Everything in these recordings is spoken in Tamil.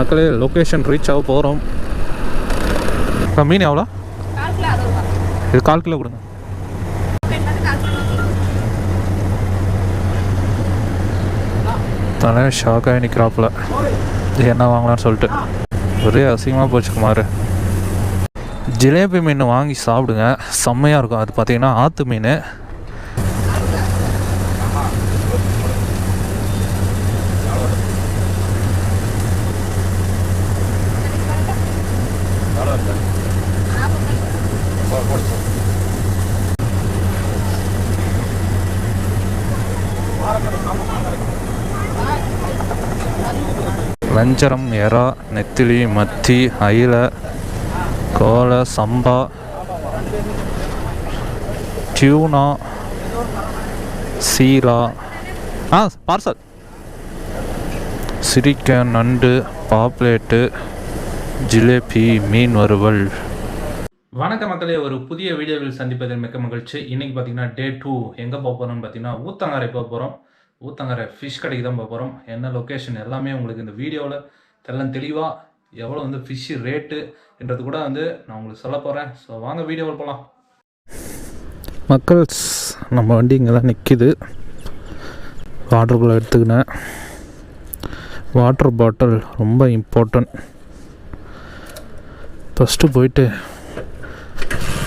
மக்களே லொக்கேஷன் ரீச் ஆக போகிறோம் மீன் எவ்வளோ? இது கால் கிலோ கொடுங்க. தானே ஷாக்காகி நிற்கிறாப்புல இது என்ன வாங்கலாம்னு சொல்லிட்டு. ஒரே அசிங்கமாக போச்சு குமார். ஜிலேபி மீன் வாங்கி சாப்பிடுங்க. செம்மையாக இருக்கும். அது பார்த்தீங்கன்னா ஆற்று மீன். வஞ்சரம் எறா நெத்திலி மத்தி அயில கோலை சம்பா டியூனா சீலா. ஆ பார்சல். சிரிக்க நண்டு பாப்லேட்டு ஜிலேபி மீன் வறுவல். வணக்க மக்களே ஒரு புதிய வீடியோவில் சந்திப்பதில் மிக்க மகிழ்ச்சி. இன்றைக்கி பார்த்தீங்கன்னா டே டூ எங்கே போக போகிறோம்னு பார்த்தீங்கன்னா ஊத்தங்கரை போக போகிறோம் ஊத்தங்கரை ஃபிஷ் கடைக்கு தான் போக போகிறோம் என்ன லொக்கேஷன் எல்லாமே உங்களுக்கு இந்த வீடியோவில் தெல்லம் தெளிவாக எவ்வளோ வந்து ஃபிஷ்ஷு ரேட்டு என்றது கூட வந்து நான் உங்களுக்கு சொல்ல போகிறேன் ஸோ வாங்க வீடியோவில் போகலாம் மக்கள் நம்ம வண்டி இங்கே தான் நிற்கிது பாட்டில் எடுத்துக்கினேன். வாட்டர் பாட்டில் ரொம்ப இம்பார்ட்டன்ட் ஃபஸ்ட்டு போயிட்டு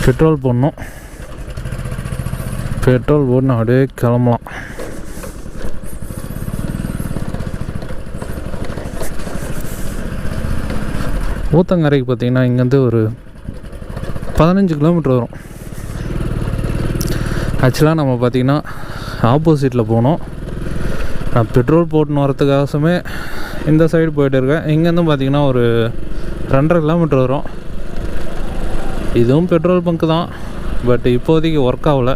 பெட்ரோல் போடணும். பெட்ரோல் போடணும் அப்படியே கிளம்பலாம். ஊத்தங்கரைக்கு பார்த்தீங்கன்னா இங்கேருந்து ஒரு பதினஞ்சு கிலோமீட்டர் வரும். ஆக்சுவலாக நம்ம பார்த்தீங்கன்னா ஆப்போசிட்டில் போனோம். நான் பெட்ரோல் போட்டுன்னு வரதுக்காகவே இந்த சைடு போயிட்டு இருக்கேன். இங்கேருந்து பார்த்தீங்கன்னா ஒரு ரெண்டரை கிலோமீட்டர் வரும். இதுவும் பெட்ரோல் பங்க் தான். பட் இப்போதைக்கு ஒர்க் ஆகலை.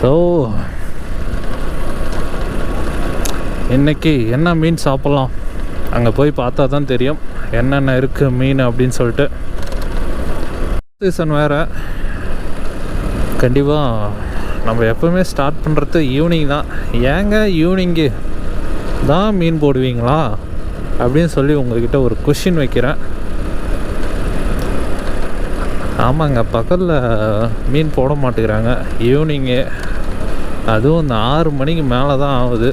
ஸோ இன்றைக்கி என்ன மீன் சாப்பிட்லாம்? அங்கே போய் பார்த்தா தான் தெரியும். என்னென்ன இருக்குது மீன் அப்படின்னு சொல்லிட்டு. சீசன் வேறு. கண்டிப்பாக நம்ம எப்போவுமே ஸ்டார்ட் பண்ணுறது ஈவினிங் தான். ஏங்க ஈவினிங்கு தான் மீன் போடுவீங்களா? அப்படின்னு சொல்லி உங்கள்கிட்ட ஒரு கொஷின் வைக்கிறேன். ஆமாங்க பக்கத்தில் மீன் போட மாட்டேங்கிறாங்க. ஈவினிங்கு அதுவும் இந்த ஆறு மணிக்கு மேலே தான் ஆகுது.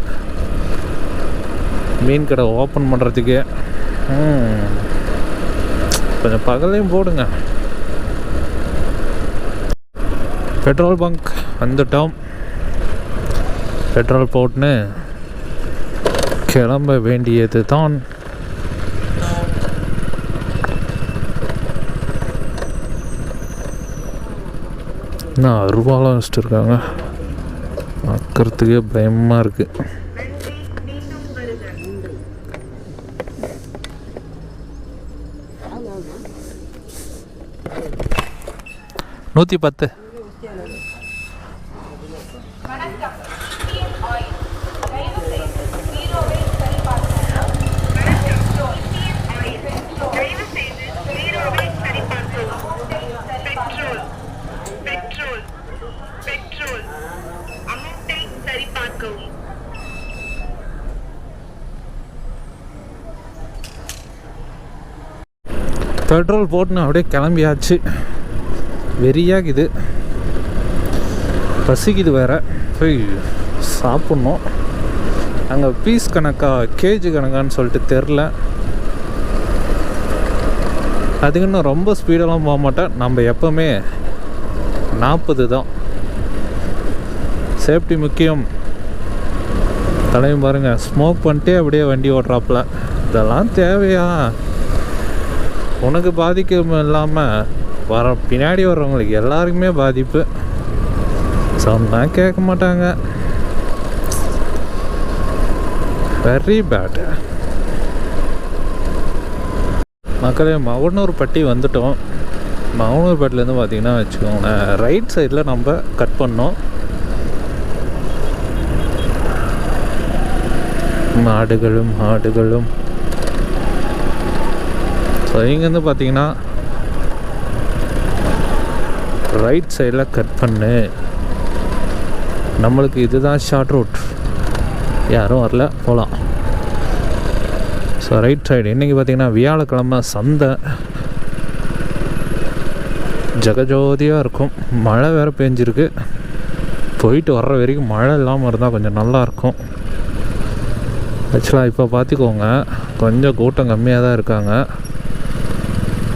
மீன் கடை ஓப்பன் பண்ணுறதுக்கு கொஞ்சம் பகல்லையும் போடுங்க. பெட்ரோல் பங்க் வந்துட்டோம். பெட்ரோல் போட்டுன்னு கிளம்ப வேண்டியது தான் என்ன அருவாலாம் வச்சுட்டு இருக்காங்க பார்க்கறதுக்கே பயமாக இருக்குது நூற்றி பத்து. போட்டுன்னு அப்படியே கிளம்பியாச்சு. வெறியாகுது. பசிக்குது வேற. போய் சாப்பிட்ணும். அங்கே பீஸ் கணக்கா கேஜி கணக்கான்னு சொல்லிட்டு தெரில. அதுக்கு இன்னும் ரொம்ப ஸ்பீடெல்லாம் போக மாட்டேன். நம்ம எப்போவுமே நாற்பது தான். சேஃப்டி முக்கியம். தலையும் பாருங்கள் ஸ்மோக் பண்ணிட்டே அப்படியே வண்டி ஓட்டுறாப்புல. இதெல்லாம் தேவையா? உனக்கு பாதிக்கும் இல்லாமல் வர பின்னாடி வர்றவங்களுக்கு எல்லாருக்குமே பாதிப்பு. சொன்னால் கேட்க மாட்டாங்க. வெரி பேட் மக்களே மவுனூர் பட்டி வந்துட்டோம். மவுனூர்பட்டிலேருந்து பட்டிலேருந்து வச்சுக்கோங்களேன் ரைட் சைடில் நம்ம கட் பண்ணோம். மாடுகளும் மாடுகளும் ஸோ இங்கேருந்து பார்த்தீங்கன்னா ரைட் சைடில் கட் பண்ணு. நம்மளுக்கு இதுதான் ஷார்ட் ரூட் யாரும் வரல போகலாம் ஸோ ரைட் சைடு இன்றைக்கி பார்த்தீங்கன்னா வியாழக்கிழமை சந்தை. ஜெகஜோதியாக இருக்கும். மழை வேறு பெஞ்சிருக்கு. போயிட்டு வர்ற வரைக்கும் மழை இல்லாமல் இருந்தால் கொஞ்சம் நல்லாயிருக்கும் ஆக்சுவலாக இப்போ பார்த்துக்கோங்க. கொஞ்சம் கூட்டம் கம்மியாக தான் இருக்காங்க.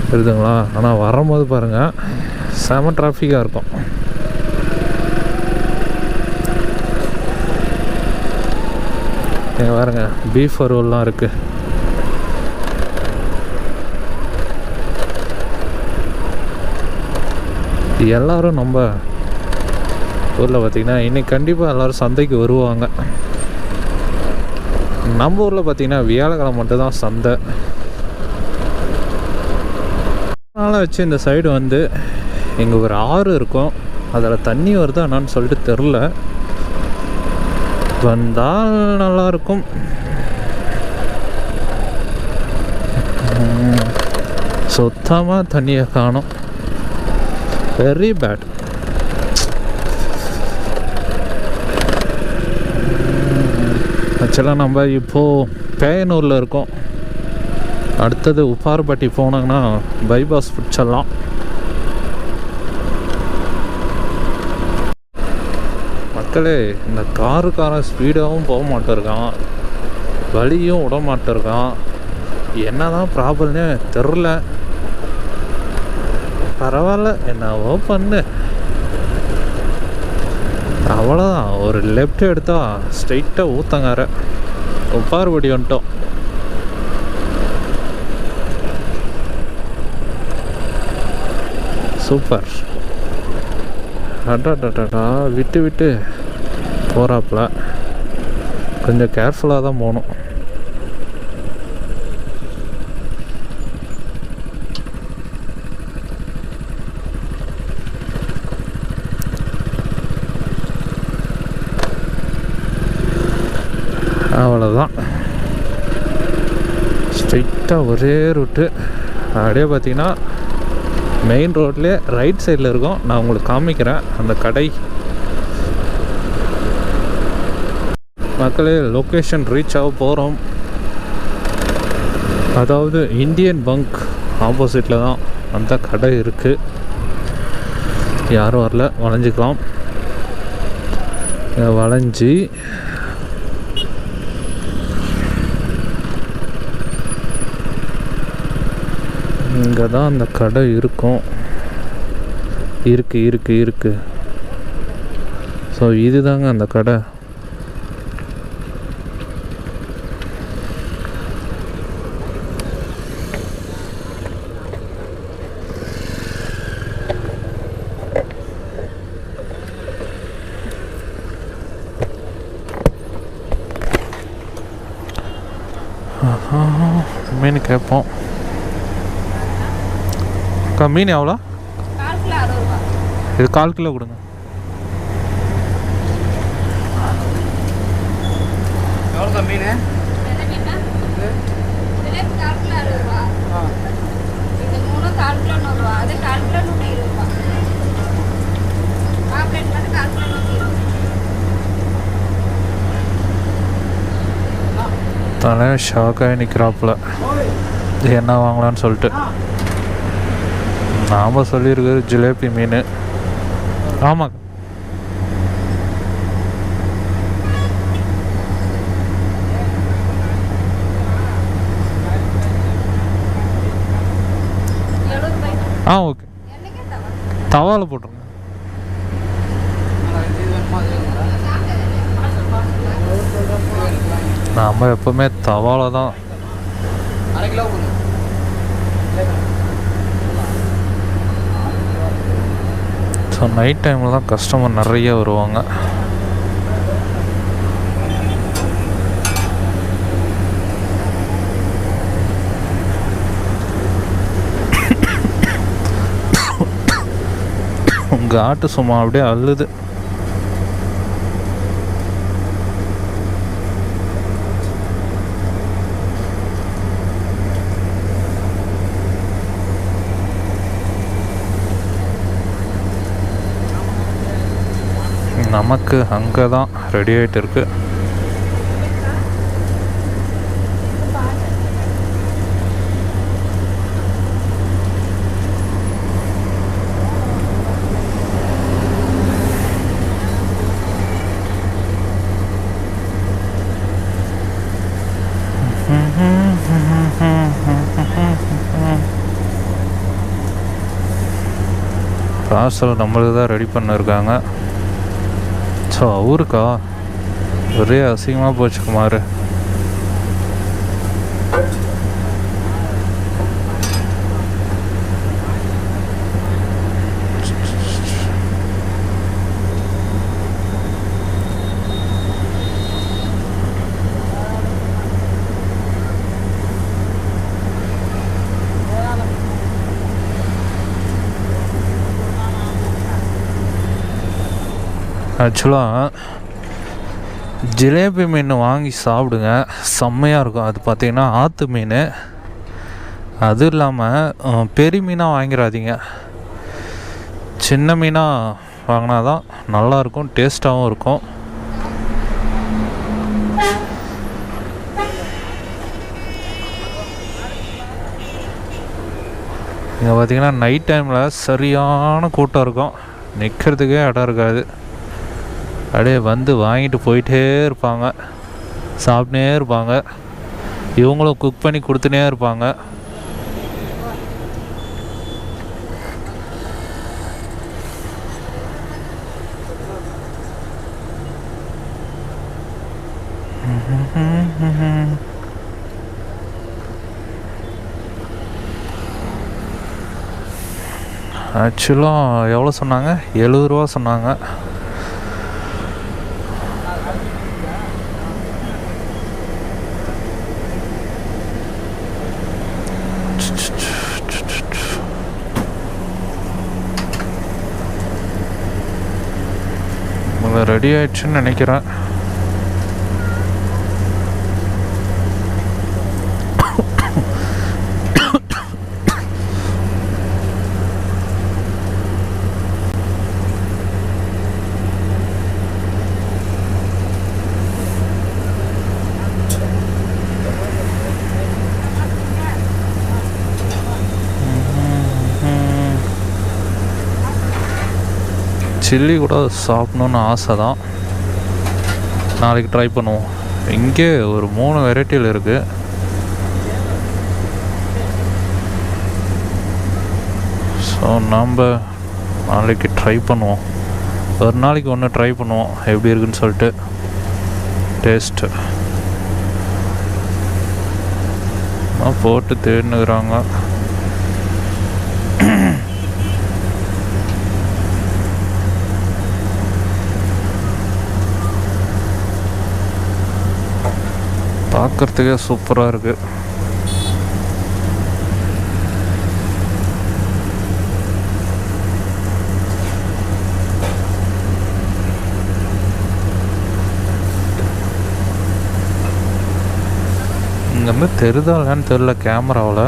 இருக்குதுங்களா ஆனால் வரும்போது பாருங்கள் செம டிராஃபிக்காக இருக்கும். இங்கே பாருங்க பீஃப் வறுவல்லாம் இருக்குது எல்லாரும் நம்ம ஊரில் பார்த்திங்கன்னா இன்னைக்கு கண்டிப்பாக எல்லோரும் சந்தைக்கு வருவாங்க. நம்ம ஊரில் பார்த்திங்கன்னா வியாழக்கிழமை மட்டும்தான் சந்தை. அதனால் வச்சு இந்த சைடு வந்து இங்கே ஒரு ஆறு இருக்கும். அதில் தண்ணி வருதா என்னான்னு சொல்லிட்டு தெரில வந்தால் நல்லாயிருக்கும் சுத்தமாக தண்ணியை காணும். வெரி பேட் ஆக்சுவலாக நம்ம இப்போது பேயனூரில் இருக்கோம். அடுத்தது உப்பார்பட்டி போனாங்கன்னா பைபாஸ் பிடிச்சிடலாம் மக்களே இந்த காருக்காரன் ஸ்பீடாகவும் போக மாட்டிருக்கான். வழியும் விட மாட்டிருக்கான். என்னதான் ப்ராப்ளம்னே தெரில பரவாயில்ல என்னவோ பண்ணு. அவ்வளோதான் ஒரு லெஃப்ட் எடுத்தால் ஸ்ட்ரைட்டாக ஊத்தங்கார. உப்பார்படி வந்துட்டோம். சூப்பர் அடாடாடாடா விட்டு விட்டு. போகிறாப்புல கொஞ்சம் கேர்ஃபுல்லாக தான் போகணும் அவ்வளோதான் ஸ்ட்ரைட்டாக ஒரே ரூட்டு அப்படியே பார்த்தீங்கன்னா மெயின் ரோட்லேயே ரைட் சைடில் இருக்கும். நான் உங்களுக்கு காமிக்கிறேன். அந்த கடை. மக்களே லொக்கேஷன் ரீச் ஆக போகிறோம் அதாவது இந்தியன் பங்க் ஆப்போசிட்டில் தான் அந்த கடை இருக்குது யாரும் வரல. வளைஞ்சிக்கலாம். வளைஞ்சி இங்கே தான் அந்த கடை இருக்கும். இருக்கு இருக்கு இருக்கு. ஸோ இதுதாங்க அந்த கடை. மீன் கேட்போம். அக்கா மீன் எவ்வளோ? இது கால் கிலோ கொடுங்க. மீன்? தலை ஷாக்காகி நிற்கிறாப்புல. இது என்ன வாங்கலான்னு சொல்லிட்டு. நாம் சொல்லியிருக்கிறது ஜிலேபி மீன். ஆமாம் ஆ ஓகே. தவால போட்டுருங்க. நாம எப்போவுமே தவால தான் அரை கிலோ கொடுங்க ஸோ நைட் டைமில் தான் கஸ்டமர் நிறைய வருவாங்க. உங்கள் ஆட்டு சும்மா அப்படியே அழுது. நமக்கு அங்கே தான் ரெடி ஆகிட்டு இருக்கு. பார்சல் நம்மளுக்கு தான் ரெடி பண்ணிருக்காங்க. ஸோ அவருக்கா ஒரே அசிங்கமாக போச்சு குமார் ஆக்சுவலாக ஜிலேபி மீன் வாங்கி சாப்பிடுங்க. செம்மையாக இருக்கும். அது பார்த்தீங்கன்னா ஆற்று மீன். அது இல்லாமல் பெரிய மீனாக வாங்கிடாதீங்க சின்ன மீனாக வாங்கினா தான் நல்லாயிருக்கும் டேஸ்ட்டாகவும் இருக்கும். இங்கே பார்த்தீங்கன்னா நைட் டைமில் சரியான கூட்டம் இருக்கும். நிற்கிறதுக்கே இடம் இருக்காது. அப்படியே வந்து வாங்கிட்டு போயிட்டே இருப்பாங்க. சாப்பிட்டே இருப்பாங்க. இவங்களும் குக் பண்ணி கொடுத்துனே இருப்பாங்க. ஆக்சுவலாக எவ்வளோ சொன்னாங்க? எழுபது ரூபா சொன்னாங்க. ரெடி ஆயிடுச்சுன்னு நினைக்கிறேன். சில்லி கூட சாப்பிடணுன்னு ஆசை தான் நாளைக்கு ட்ரை பண்ணுவோம். இங்கே ஒரு மூணு வெரைட்டியில் இருக்குது ஸோ நம்ம நாளைக்கு ட்ரை பண்ணுவோம். ஒரு நாளைக்கு ஒன்று ட்ரை பண்ணுவோம். எப்படி இருக்குன்னு சொல்லிட்டு. டேஸ்ட்டு போட்டு தேடினுக்குறாங்க. பார்க்குறதுக்கே சூப்பராக இருக்குது மாதிரி தெரிதா இல்லைன்னு தெரில கேமராவில்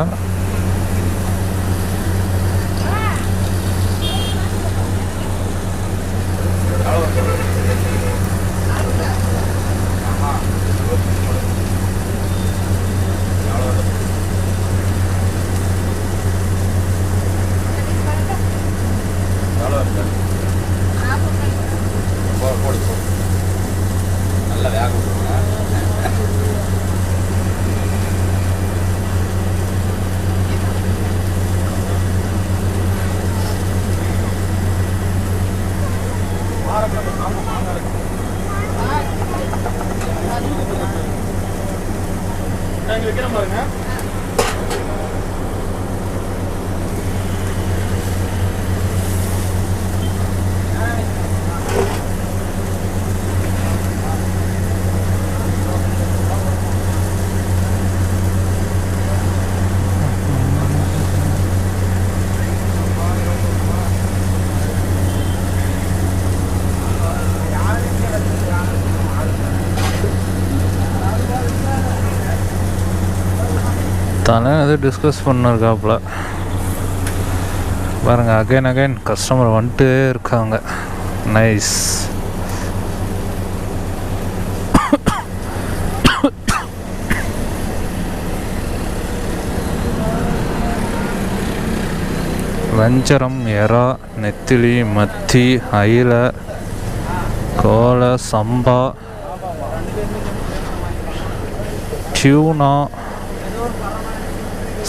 தானே எது டிஸ்கஸ் பண்ணிருக்காப்புல. பாருங்க அகைன் அகைன் கஸ்டமர் வந்துட்டே இருக்காங்க. நைஸ் வஞ்சரம் எறா நெத்திலி மத்தி அயில கோலை சம்பா டியூனா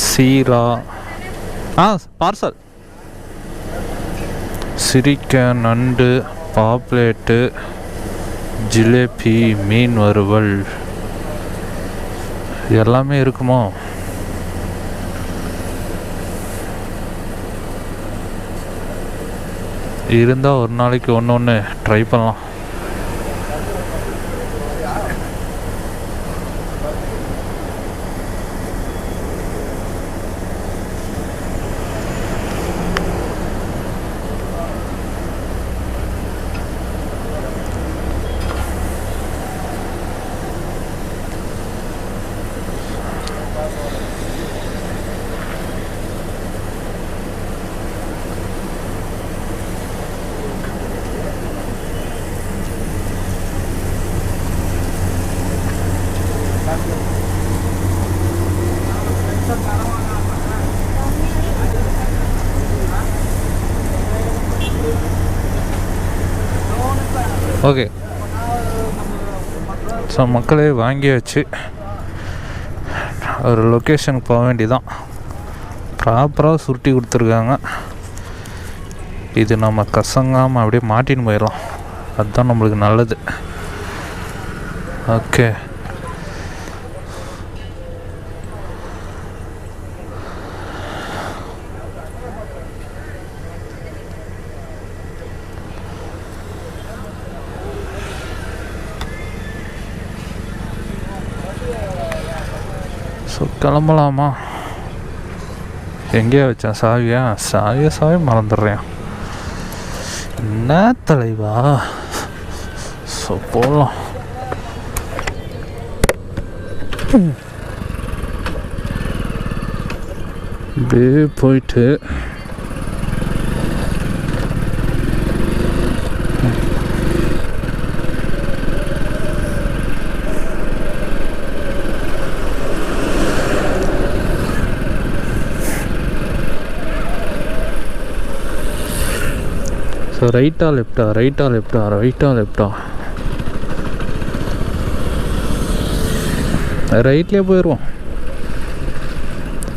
சீரா. ஆ பார்சல் சிரிக்க நண்டு பாப்லேட்டு ஜிலேபி மீன் வறுவல். எல்லாமே இருக்குமோ? இருந்தால் ஒரு நாளைக்கு ஒன்று ஒன்று ட்ரை பண்ணலாம். ஓகே. ஸோ மக்களே வாங்கியாச்சு. ஒரு லொக்கேஷனுக்கு போக வேண்டியதான் ப்ராப்பராக சுருட்டி கொடுத்துருக்காங்க. இது நம்ம கசங்காமல் அப்படியே மாட்டின்னு போயிடலாம் அதுதான் நம்மளுக்கு நல்லது. ஓகே ஸோ கிளம்பலாமா? எங்கேயா வச்சேன் சாவியா? சாவியா சாவி மறந்துடுறேன். என்ன தலைவா? ஸோ போகலாம் இப்படியே போயிட்டு ஸோ ரைட்டா லெஃப்டா ரைட்டா லெஃப்டா ரைட்டா லெஃப்டா. ரைட்லேயே போயிடுவோம்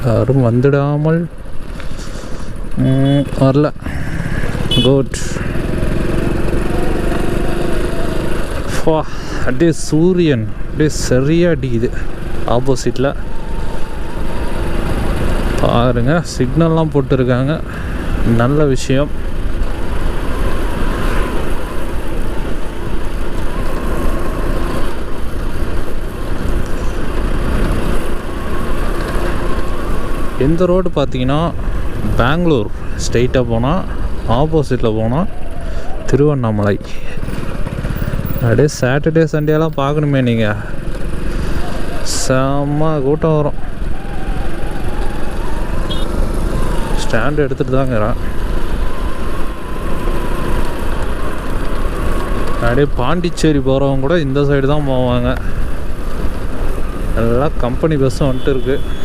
யாரும் வந்துடாமல் வரல. குட். ஃபா அப்படியே சூரியன். அப்படியே சரியாக அடிக்குது. ஆப்போசிட்டில் பாருங்கள் சிக்னல்லாம் போட்டிருக்காங்க. நல்ல விஷயம். இந்த ரோடு பார்த்தீங்கன்னா பெங்களூர்? ஸ்ட்ரெயிட்டாக போனால் ஆப்போசிட்டில் போனால் திருவண்ணாமலை. அப்படியே சாட்டர்டே சண்டேலாம் பார்க்கணுமே நீங்கள் செம்ம கூட்டம் வரும். ஸ்டாண்ட் எடுத்துகிட்டு தாங்கிறேன் அப்படியே பாண்டிச்சேரி போகிறவங்க கூட இந்த சைடு தான் போவாங்க. எல்லாம் கம்பெனி பஸ்ஸும் வந்துட்டு இருக்குது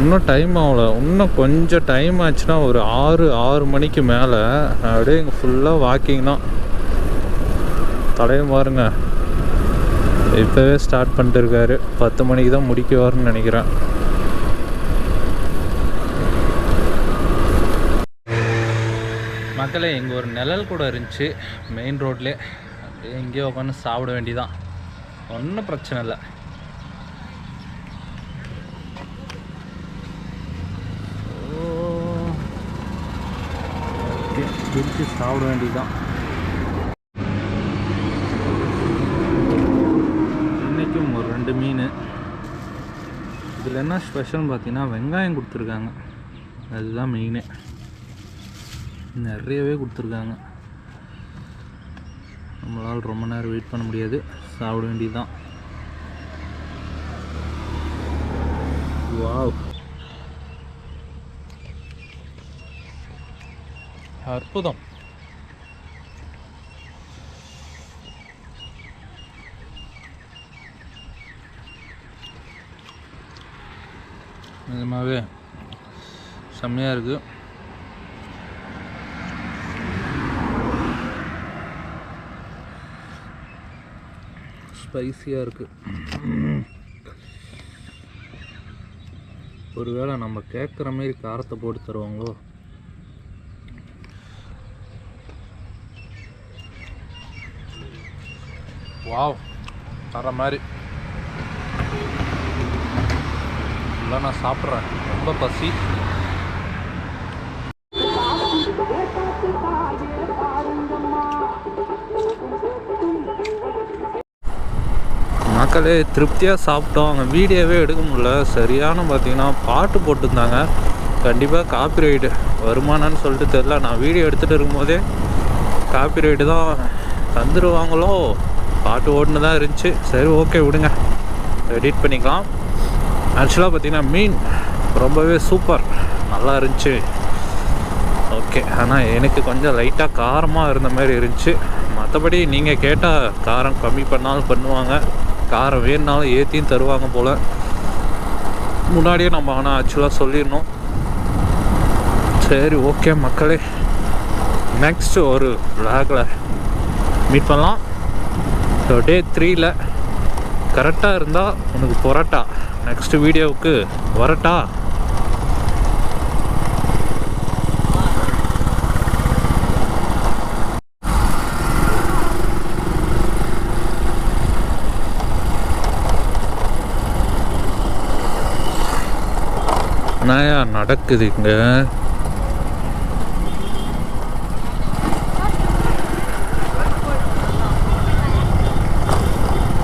இன்னும் டைம் ஆகல. இன்னும் கொஞ்சம் டைம் ஆச்சுன்னா ஒரு ஆறு ஆறு மணிக்கு மேலே அப்படியே இங்கே ஃபுல்லாக வாக்கிங் தான். தலையும் பாருங்க இப்போவே ஸ்டார்ட் பண்ணிட்டு இருக்காரு. பத்து மணிக்கு தான் முடிக்குவாருன்னு நினைக்கிறேன். மக்களே இங்கே ஒரு நிழல் கூட இருந்துச்சு. மெயின் ரோட்லேயே அப்படியே எங்கேயோ உட்காந்து சாப்பிட வேண்டியதான் ஒன்றும் பிரச்சனை இல்லை. இருக்கு. பிரித்து சாப்பிட வேண்டியதுதான். இன்றைக்கும் ஒரு ரெண்டு மீன். இதில் என்ன ஸ்பெஷல்னு பார்த்தீங்கன்னா வெங்காயம் கொடுத்துருக்காங்க. அதுதான் மெயினு நிறையவே கொடுத்துருக்காங்க. நம்மளால் ரொம்ப நேரம் வெயிட் பண்ண முடியாது. சாப்பிட வேண்டியதுதான். வாவ் அற்புதம். நிஜமாகவே செம்மையாக இருக்குது ஸ்பைசியாக இருக்குது ஒருவேளை நம்ம கேட்குற மாரி காரத்தை போட்டு தருவாங்களோ? வாவ் தர மாதிரி. இல்லை நான் சாப்பிட்றேன். ரொம்ப பசி. மக்களே திருப்தியாக சாப்பிட்டோம். அங்கே வீடியோவே எடுக்க முடியல. சரியான பார்த்தீங்கன்னா பாட்டு போட்டிருந்தாங்க. கண்டிப்பாக காப்பி ரைடு வருமானன்னு சொல்லிட்டு தெரில நான் வீடியோ எடுத்துகிட்டு இருக்கும்போதே காப்பி ரைடு தான் தந்துடுவாங்களோ பாட்டு ஓடுனு தான் இருந்துச்சு. சரி ஓகே விடுங்க. எடிட் பண்ணிக்கலாம். ஆக்சுவலாக பார்த்தீங்கன்னா மீன் ரொம்பவே சூப்பர் நல்லா இருந்துச்சு. ஓகே ஆனால் எனக்கு கொஞ்சம் லைட்டாக காரமாக இருந்த மாதிரி இருந்துச்சு. மற்றபடி நீங்கள் கேட்டால் காரம் கம்மி பண்ணாலும் பண்ணுவாங்க. காரம் வேணுனாலும் ஏற்றியும் தருவாங்க போல். முன்னாடியே நம்ம ஆனால் ஆக்சுவலாக சொல்லிடணும். சரி ஓகே மக்களே. நெக்ஸ்ட் ஒரு விளாகில் மீட் பண்ணலாம். ஸோ டே த்ரீயில் கரெக்டாக இருந்தால் உனக்கு பொரோட்டா நெக்ஸ்ட் வீடியோவுக்கு வரட்டா? என்னயா நடக்குது இங்கே?